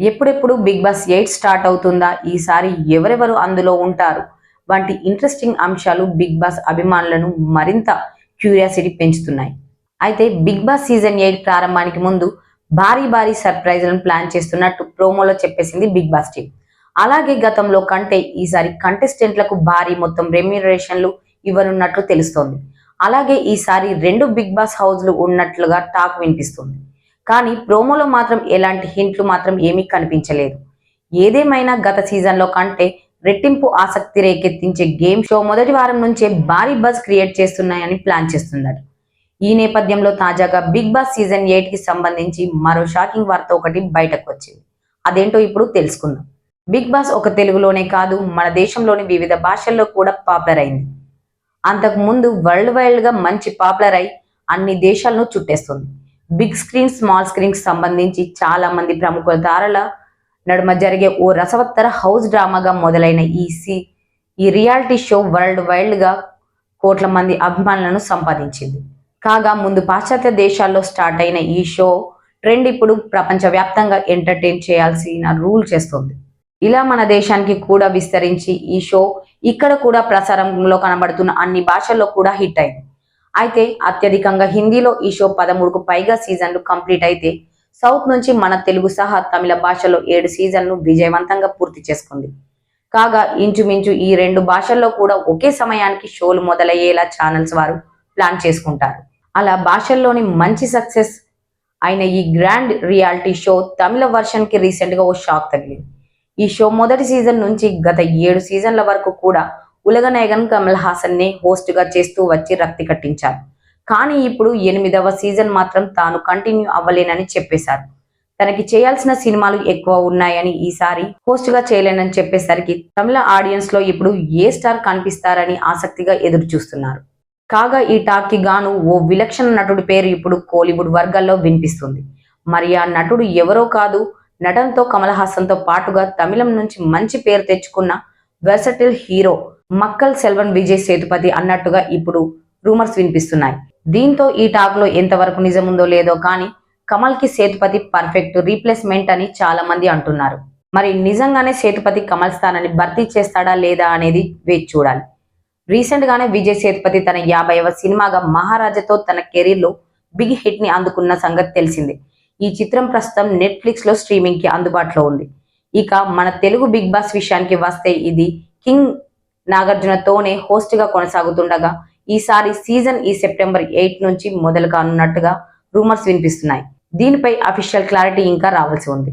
ఎప్పుడెప్పుడు big boss eight start అవుతుందా? ఈసారి ఎవరెవరు అందులో ఉంటారు? వంటి ఇంట్రెస్టింగ్ అంశాలు బిగ్ బాస్ అభిమానులను మరింత క్యూరియాసిటీ పెంచుతున్నాయి. అయితే బిగ్ బాస్ సీజన్ ఎయిట్ ప్రారంభానికి ముందు భారీ భారీ సర్ప్రైజ్లను ప్లాన్ చేస్తున్నట్టు ప్రోమోలో చెప్పేసింది బిగ్ బాస్ టీం. అలాగే గతంలో కంటే ఈసారి కంటెస్టెంట్లకు భారీ మొత్తం రెమ్యూనరేషన్లు ఇవ్వనున్నట్లు తెలుస్తోంది. అలాగే ఈసారి రెండు బిగ్ బాస్ హౌస్లు ఉన్నట్లుగా టాక్ వినిపిస్తుంది. కానీ ప్రోమోలో మాత్రం ఎలాంటి హింట్లు మాత్రం ఏమీ కనిపించలేదు. ఏదేమైనా గత సీజన్లో కంటే రెట్టింపు ఆసక్తి రేకెత్తించే గేమ్ షో మొదటి వారం నుంచే భారీ బజ్ క్రియేట్ చేస్తున్నాయని ప్లాన్ చేస్తున్నాడు ఈ నేపథ్యంలో తాజాగా బిగ్ బాస్ సీజన్ ఎయిట్కి సంబంధించి మరో షాకింగ్ వార్త ఒకటి బయటకు వచ్చింది అదేంటో ఇప్పుడు తెలుసుకుందాం. బిగ్ బాస్ ఒక తెలుగులోనే కాదు మన దేశంలోని వివిధ భాషల్లో కూడా పాపులర్ అయింది. అంతకు ముందు వరల్డ్ వైడ్గా మంచి పాపులర్ అయి అన్ని దేశాలను చుట్టేస్తుంది. బిగ్ స్క్రీన్ స్మాల్ స్క్రీన్ సంబంధించి చాలా మంది ప్రముఖ తారల నడుమ జరిగే ఓ రసవత్తర హౌస్ డ్రామాగా మొదలైన ఈ సి ఈ రియాలిటీ షో వరల్డ్ వైల్డ్గా కోట్ల మంది అభిమానులను సంపాదించింది. కాగా ముందు పాశ్చాత్య దేశాల్లో స్టార్ట్ అయిన ఈ షో ట్రెండ్ ఇప్పుడు ప్రపంచవ్యాప్తంగా ఎంటర్టైన్ చేయాల్సిన రూల్ చేస్తుంది. ఇలా మన దేశానికి కూడా విస్తరించి ఈ షో ఇక్కడ కూడా ప్రసారంలో కనబడుతున్న అన్ని భాషల్లో కూడా హిట్ అయింది. అయితే అత్యధికంగా హిందీలో ఈ షో పదమూడుకు పైగా సీజన్లు కంప్లీట్ అయితే సౌత్ నుంచి మన తెలుగు సహా తమిళ భాషలో ఏడు సీజన్లు విజయవంతంగా పూర్తి చేసుకుంది. కాగా ఇంచుమించు ఈ రెండు భాషల్లో కూడా ఒకే సమయానికి షోలు మొదలయ్యేలా ఛానల్స్ వారు ప్లాన్ చేసుకుంటారు. అలా భాషల్లోని మంచి సక్సెస్ అయిన ఈ గ్రాండ్ రియాలిటీ షో తమిళ వర్షన్కి కి రీసెంట్గా ఓ షాక్ తగిలింది. ఈ షో మొదటి సీజన్ నుంచి గత ఏడు సీజన్ల వరకు కూడా ఉలగనాయగన్ కమల్ హాసన్ని హోస్ట్గా చేస్తూ వచ్చి రక్తి కట్టించారు. కానీ ఇప్పుడు ఎనిమిదవ సీజన్ మాత్రం తాను కంటిన్యూ అవ్వలేనని చెప్పేశారు. తనకి చేయాల్సిన సినిమాలు ఎక్కువ ఉన్నాయని ఈసారి హోస్ట్గా చేయలేనని చెప్పేసరికి తమిళ ఆడియన్స్లో ఇప్పుడు ఏ స్టార్ కనిపిస్తారని ఆసక్తిగా ఎదురు చూస్తున్నారు. కాగా ఈ టాక్కి గాను ఓ విలక్షణ నటుడి పేరు ఇప్పుడు కోలీవుడ్ వర్గాల్లో వినిపిస్తుంది. మరి ఆ నటుడు ఎవరో కాదు నటనతో కమల్ హాసన్తో పాటుగా తమిళం నుంచి మంచి పేరు తెచ్చుకున్న వెర్సటిల్ హీరో మక్కల్ సెల్వన్ విజయ్ సేతుపతి అన్నట్టుగా ఇప్పుడు రూమర్స్ వినిపిస్తున్నాయి. దీంతో ఈ టాక్లో ఎంతవరకు నిజముందో లేదో కానీ కమల్కి సేతుపతి పర్ఫెక్ట్ రీప్లేస్మెంట్ అని చాలా మంది అంటున్నారు. మరి నిజంగానే సేతుపతి కమల్ స్థానాన్ని భర్తీ చేస్తాడా లేదా అనేది వేచి చూడాలి. రీసెంట్ గానే విజయ్ సేతుపతి తన యాభైవ సినిమాగా మహారాజాతో తన కెరీర్లో బిగ్ హిట్ని అందుకున్న సంగతి తెలిసిందే. ఈ చిత్రం ప్రస్తుతం నెట్ఫ్లిక్స్లో స్ట్రీమింగ్కి అందుబాటులో ఉంది. ఇక మన తెలుగు బిగ్ బాస్ విషయానికి వస్తే ఇది కింగ్ నాగార్జునతోనే హోస్ట్గా కొనసాగుతుండగా ఈసారి సీజన్ ఈ సెప్టెంబర్ ఎయిట్ నుంచి మొదలు కానున్నట్టుగా రూమర్స్ వినిపిస్తున్నాయి. దీనిపై అఫీషియల్ క్లారిటీ ఇంకా రావాల్సి ఉంది.